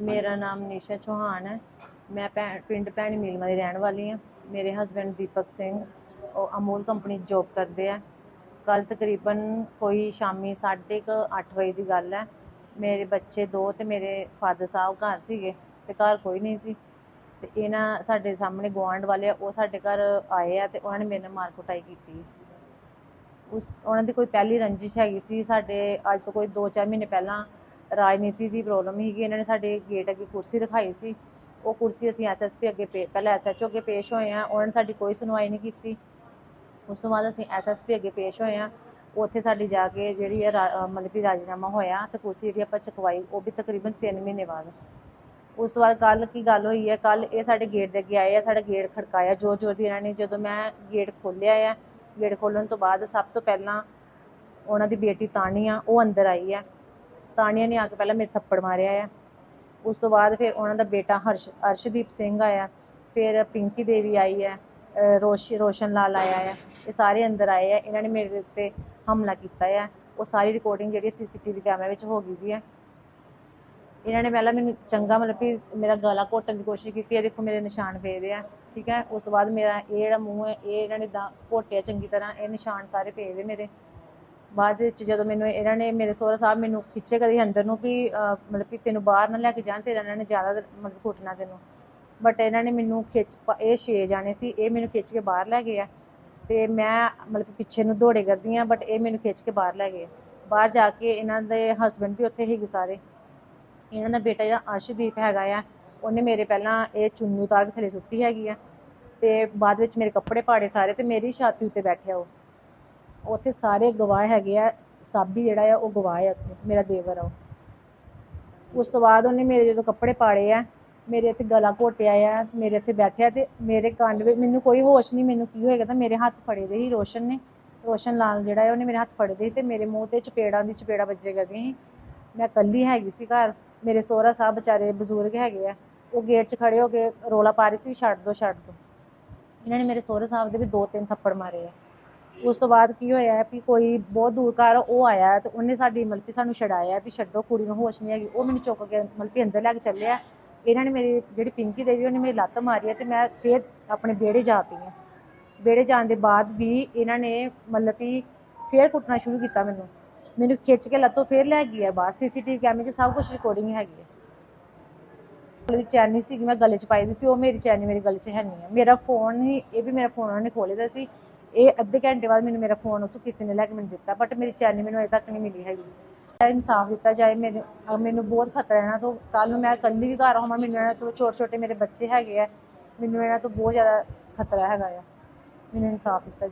ਮੇਰਾ ਨਾਮ ਨਿਸ਼ਾ ਚੌਹਾਨ ਹੈ। ਮੈਂ ਭੈਣ ਪਿੰਡ ਭੈਣੀ ਮੀਲਮਾ ਦੀ ਰਹਿਣ ਵਾਲੀ ਹਾਂ। ਮੇਰੇ ਹਸਬੰਡ ਦੀਪਕ ਸਿੰਘ ਉਹ ਅਮੂਲ ਕੰਪਨੀ 'ਚ ਜੋਬ ਕਰਦੇ ਆ। ਕੱਲ ਤਕਰੀਬਨ ਕੋਈ ਸ਼ਾਮੀ 8:30 ਵਜੇ ਦੀ ਗੱਲ ਹੈ। ਮੇਰੇ ਬੱਚੇ ਦੋ ਤੇ ਮੇਰੇ ਫਾਦਰ ਸਾਹਿਬ ਘਰ ਸੀਗੇ ਤੇ ਘਰ ਕੋਈ ਨਹੀਂ ਸੀ। ਤੇ ਇਹਨਾਂ ਸਾਡੇ ਸਾਹਮਣੇ ਗੁਆਂਢ ਵਾਲੇ ਆ, ਉਹ ਸਾਡੇ ਘਰ ਆਏ ਆ ਤੇ ਉਹਨਾਂ ਨੇ ਮੇਰੇ ਨਾਲ ਮਾਰ ਕੁਟਾਈ ਕੀਤੀ। ਉਸ ਉਹਨਾਂ ਦੀ ਕੋਈ ਪਹਿਲੀ ਰੰਜਿਸ਼ ਹੈਗੀ ਸੀ। ਸਾਡੇ ਅੱਜ ਤੋਂ ਕੋਈ 2-4 ਮਹੀਨੇ ਪਹਿਲਾਂ ਰਾਜਨੀਤੀ ਦੀ ਪ੍ਰੋਬਲਮ ਸੀਗੀ ਇਹਨਾਂ ਨੇ ਸਾਡੇ ਗੇਟ ਅੱਗੇ ਕੁਰਸੀ ਰਖਾਈ ਸੀ। ਉਹ ਕੁਰਸੀ ਅਸੀਂ ਐਸਐਸਪੀ ਅੱਗੇ ਪੇ, ਪਹਿਲਾਂ ਐਸਐਚਓ ਅੱਗੇ ਪੇਸ਼ ਹੋਏ ਆ ਉਹਨਾਂ ਨੇ ਸਾਡੀ ਕੋਈ ਸੁਣਵਾਈ ਨਹੀਂ ਕੀਤੀ। ਉਸ ਤੋਂ ਬਾਅਦ ਅਸੀਂ ਐਸਐਸਪੀ ਅੱਗੇ ਪੇਸ਼ ਹੋਏ ਆ ਉੱਥੇ ਸਾਡੀ ਜਾ ਕੇ ਜਿਹੜੀ ਹੈ ਰਾ- ਮਤਲਬ ਕਿ ਰਾਜੀਨਾਮਾ ਹੋਇਆ। ਤੇ ਕੁਰਸੀ ਜਿਹੜੀ ਆਪਾਂ ਚੁਕਵਾਈ, ਉਹ ਵੀ ਤਕਰੀਬਨ 3 ਮਹੀਨੇ ਬਾਅਦ। ਉਸ ਤੋਂ ਬਾਅਦ ਕੱਲ ਕੀ ਗੱਲ ਹੋਈ ਹੈ? ਕੱਲ ਇਹ ਸਾਡੇ ਗੇਟ ਦੇ ਅੱਗੇ ਆਏ ਆ। ਸਾਡਾ ਗੇਟ ਖੜਕਾਇਆ ਜ਼ੋਰ ਜ਼ੋਰ ਦੀ ਇਹਨਾਂ ਨੇ। ਜਦੋਂ ਮੈਂ ਗੇਟ ਖੋਲ੍ਹਿਆ ਆ ਗੇਟ ਖੋਲ੍ਹਣ ਤੋਂ ਬਾਅਦ ਸਭ ਤੋਂ ਪਹਿਲਾਂ ਉਹਨਾਂ ਦੀ ਬੇਟੀ ਤਾਨੀਆ ਉਹ ਅੰਦਰ ਆਈ ਹੈ ਤਾਣੀਆਂ ਨੇ ਆ ਕੇ ਪਹਿਲਾਂ ਮੇਰੇ ਥੱਪੜ ਮਾਰਿਆ ਆ। ਉਸ ਤੋਂ ਬਾਅਦ ਫਿਰ ਉਹਨਾਂ ਦਾ ਬੇਟਾ ਹਰਸ਼, ਅਰਸ਼ਦੀਪ ਸਿੰਘ ਆਇਆ। ਫਿਰ ਪਿੰਕੀ ਦੇਵੀ ਆਈ ਹੈ ਰੋਸ਼, ਰੋਸ਼ਨ ਲਾਲ ਆਇਆ ਹੈ ਇਹ ਸਾਰੇ ਅੰਦਰ ਆਏ ਆ। ਇਹਨਾਂ ਨੇ ਮੇਰੇ ਉੱਤੇ ਹਮਲਾ ਕੀਤਾ ਹੈ ਉਹ ਸਾਰੀ ਰਿਕਾਰਡਿੰਗ ਜਿਹੜੀ ਸੀਸੀਟੀਵੀ ਕੈਮਰੇ ਵਿੱਚ ਹੋ ਗਈ ਦੀ ਹੈ ਇਹਨਾਂ ਨੇ ਪਹਿਲਾਂ ਮੈਨੂੰ ਚੰਗਾ ਮਤਲਬ ਕਿ ਮੇਰਾ ਗਲਾ ਘੋਟਣ ਦੀ ਕੋਸ਼ਿਸ਼ ਕੀਤੀ। ਹੈ ਦੇਖੋ ਮੇਰੇ ਨਿਸ਼ਾਨ ਪਏ ਦੇ ਆ, ਠੀਕ ਹੈ? ਉਸ ਤੋਂ ਬਾਅਦ ਮੇਰਾ ਇਹ ਜਿਹੜਾ ਮੂੰਹ ਹੈ, ਇਹ ਇਹਨਾਂ ਨੇ ਦਾ, ਘੋਟਿਆ ਚੰਗੀ ਤਰ੍ਹਾਂ। ਇਹ ਨਿਸ਼ਾਨ ਸਾਰੇ ਪਏ ਦੇ ਮੇਰੇ। ਬਾਅਦ ਵਿੱਚ ਜਦੋਂ ਮੈਨੂੰ ਇਹਨਾਂ ਨੇ ਮੇਰੇ ਸਹੁਰਾ ਸਾਹਿਬ ਮੈਨੂੰ ਖਿੱਚੇ ਕਦੇ ਅੰਦਰ ਨੂੰ ਵੀ ਮਤਲਬ ਕਿ ਤੈਨੂੰ ਬਾਹਰ ਨਾ ਲੈ ਕੇ ਜਾਣ, ਤੇਰਾ ਇਹਨਾਂ ਨੇ ਜ਼ਿਆਦਾ ਮਤਲਬ ਘੁੱਟਣਾ ਤੈਨੂੰ। ਬਟ ਇਹਨਾਂ ਨੇ ਮੈਨੂੰ ਖਿੱਚ ਇਹ ਛੇ ਜਾਣੇ ਸੀ, ਇਹ ਮੈਨੂੰ ਖਿੱਚ ਕੇ ਬਾਹਰ ਲੈ ਗਏ ਆ। ਤੇ ਮੈਂ ਮਤਲਬ ਪਿੱਛੇ ਨੂੰ ਦੌੜੇ ਕਰਦੀ ਆ ਬਟ ਇਹ ਮੈਨੂੰ ਖਿੱਚ ਕੇ ਬਾਹਰ ਲੈ ਗਏ। ਬਾਹਰ ਜਾ ਕੇ ਇਹਨਾਂ ਦੇ ਹਸਬੰਡ ਵੀ ਉੱਥੇ ਸੀਗੇ ਸਾਰੇ। ਇਹਨਾਂ ਦਾ ਬੇਟਾ ਜਿਹੜਾ ਅਰਸ਼ਦੀਪ ਹੈਗਾ ਆ, ਉਹਨੇ ਮੇਰੇ ਪਹਿਲਾਂ ਇਹ ਚੁੰਨੀ ਉਤਾਰ ਕੇ ਥੱਲੇ ਸੁੱਟੀ ਹੈਗੀ ਆ। ਤੇ ਬਾਅਦ ਵਿੱਚ ਮੇਰੇ ਕੱਪੜੇ ਪਾੜੇ ਸਾਰੇ ਤੇ ਮੇਰੀ ਛਾਤੀ ਉੱਤੇ ਬੈਠਿਆ ਉਹ। ਉੱਥੇ ਸਾਰੇ ਗਵਾਹ ਹੈਗੇ ਆ ਸਾਬੀ ਜਿਹੜਾ ਆ ਉਹ ਗਵਾਹ ਆ ਉੱਥੇ, ਮੇਰਾ ਦੇਵਰ ਆ ਉਹ। ਉਸ ਤੋਂ ਬਾਅਦ ਉਹਨੇ ਮੇਰੇ ਜਦੋਂ ਕੱਪੜੇ ਪਾੜੇ ਆ, ਮੇਰੇ ਇੱਥੇ ਗਲਾ ਘੋਟਿਆ ਆ, ਮੇਰੇ ਇੱਥੇ ਬੈਠਿਆ ਤੇ ਮੇਰੇ ਕੰਨ ਵਿੱਚ ਮੈਨੂੰ ਕੋਈ ਹੋਸ਼ ਨਹੀਂ, ਮੈਨੂੰ ਕੀ ਹੋਏਗਾ ਤਾਂ ਮੇਰੇ ਹੱਥ ਫੜੇ ਦੇ ਸੀ ਰੋਸ਼ਨ ਨੇ। ਰੋਸ਼ਨ ਲਾਲ ਜਿਹੜਾ ਹੈ ਉਹਨੇ ਮੇਰੇ ਹੱਥ ਫੜੇ ਦੇ ਸੀ ਤੇ ਮੇਰੇ ਮੂੰਹ ਤੇ ਚਪੇੜਾਂ ਦੀ ਚਪੇੜਾ ਵੱਜੇ ਕਰਦੀਆਂ ਸੀ। ਮੈਂ ਇਕੱਲੀ ਹੈਗੀ ਸੀ ਘਰ, ਮੇਰੇ ਸਹੁਰਾ ਸਾਹਿਬ ਵਿਚਾਰੇ ਬਜ਼ੁਰਗ ਹੈਗੇ ਆ, ਉਹ ਗੇਟ 'ਚ ਖੜੇ ਹੋ ਕੇ ਰੋਲਾ ਪਾ ਰਹੇ ਸੀ ਵੀ ਛੱਡ ਦੋ ਛੱਡ ਦੋ। ਇਹਨਾਂ ਨੇ ਮੇਰੇ ਸਹੁਰੇ ਸਾਹਿਬ ਦੇ ਵੀ ਦੋ ਤਿੰਨ ਥੱਪੜ ਮਾਰੇ ਆ। ਉਸ ਤੋਂ ਬਾਅਦ ਕੀ ਹੋਇਆ ਵੀ ਕੋਈ ਬਹੁਤ ਦੂਰ ਘਰ ਉਹ ਆਇਆ ਤੇ ਉਹਨੇ ਸਾਡੀ ਮਤਲਬ ਕਿ ਸਾਨੂੰ ਛਡਾਇਆ ਵੀ ਛੱਡੋ, ਕੁੜੀ ਨੂੰ ਹੋਸ਼ ਨਹੀਂ ਹੈਗੀ। ਉਹ ਮੈਨੂੰ ਚੁੱਕ ਕੇ ਮਤਲਬ ਕਿ ਅੰਦਰ ਲੈ ਕੇ ਚੱਲਿਆ। ਇਹਨਾਂ ਨੇ ਮੇਰੀ ਜਿਹੜੀ ਪਿੰਕੀ ਦੇਵੀ, ਉਹਨੇ ਮੇਰੀ ਲੱਤ ਮਾਰੀ ਹੈ ਤੇ ਮੈਂ ਫੇਰ ਆਪਣੇ ਵਿਹੜੇ ਜਾ ਪਈ ਹਾਂ। ਵਿਹੜੇ ਜਾਣ ਦੇ ਬਾਅਦ ਵੀ ਇਹਨਾਂ ਨੇ ਮਤਲਬ ਕਿ ਫੇਰ ਕੁੱਟਣਾ ਸ਼ੁਰੂ ਕੀਤਾ ਮੈਨੂੰ। ਮੈਨੂੰ ਖਿੱਚ ਕੇ ਲੱਤੋਂ ਫੇਰ ਲੈ ਗਈ ਹੈ ਬਾਹਰ। ਸੀਸੀਟੀਵੀ ਕੈਮਰੇ 'ਚ ਸਭ ਕੁਝ ਰਿਕਾਰਡਿੰਗ ਹੈਗੀ ਹੈ। ਉਹਦੀ ਚੈਨੀ ਸੀਗੀ, ਮੈਂ ਗਲੇ 'ਚ ਪਾਈ ਦੀ ਸੀ। ਉਹ ਮੇਰੀ ਚੈਨੀ ਮੇਰੇ ਗਲੇ 'ਚ ਹੈ ਨਹੀਂ ਹੈ। ਮੇਰਾ ਫੋਨ ਹੀ, ਇਹ ਵੀ ਮੇਰਾ ਫੋਨ ਉਹਨਾਂ ਨੇ ਖੋਲ੍ਹੇ ਦਾ ਸੀ। ਇਹ ਅੱਧੇ ਘੰਟੇ ਬਾਅਦ ਮੈਨੂੰ ਮੇਰਾ ਫੋਨ ਉੱਥੋਂ ਕਿਸੇ ਨੇ ਲੈ ਕੇ ਮੈਨੂੰ ਦਿੱਤਾ ਬਟ ਮੇਰੀ ਚੈਨੀ ਮੈਨੂੰ ਅਜੇ ਤੱਕ ਨਹੀਂ ਮਿਲੀ ਹੈਗੀ। ਇਨਸਾਫ ਦਿੱਤਾ ਜਾਏ, ਮੇਰੇ ਮੈਨੂੰ ਬਹੁਤ ਖਤਰਾ ਇਹਨਾਂ ਤੋਂ ਕੱਲ ਨੂੰ ਮੈਂ ਇਕੱਲੀ ਵੀ ਘਰ ਹੋਵਾਂ, ਮੈਨੂੰ ਇਹਨਾਂ ਤੋਂ ਛੋਟੇ ਛੋਟੇ ਮੇਰੇ ਬੱਚੇ ਹੈਗੇ ਆ, ਮੈਨੂੰ ਇਹਨਾਂ ਤੋਂ ਬਹੁਤ ਜ਼ਿਆਦਾ ਖਤਰਾ ਹੈਗਾ ਆ। ਮੈਨੂੰ ਇਨਸਾਫ ਦਿੱਤਾ ਜਾਏ।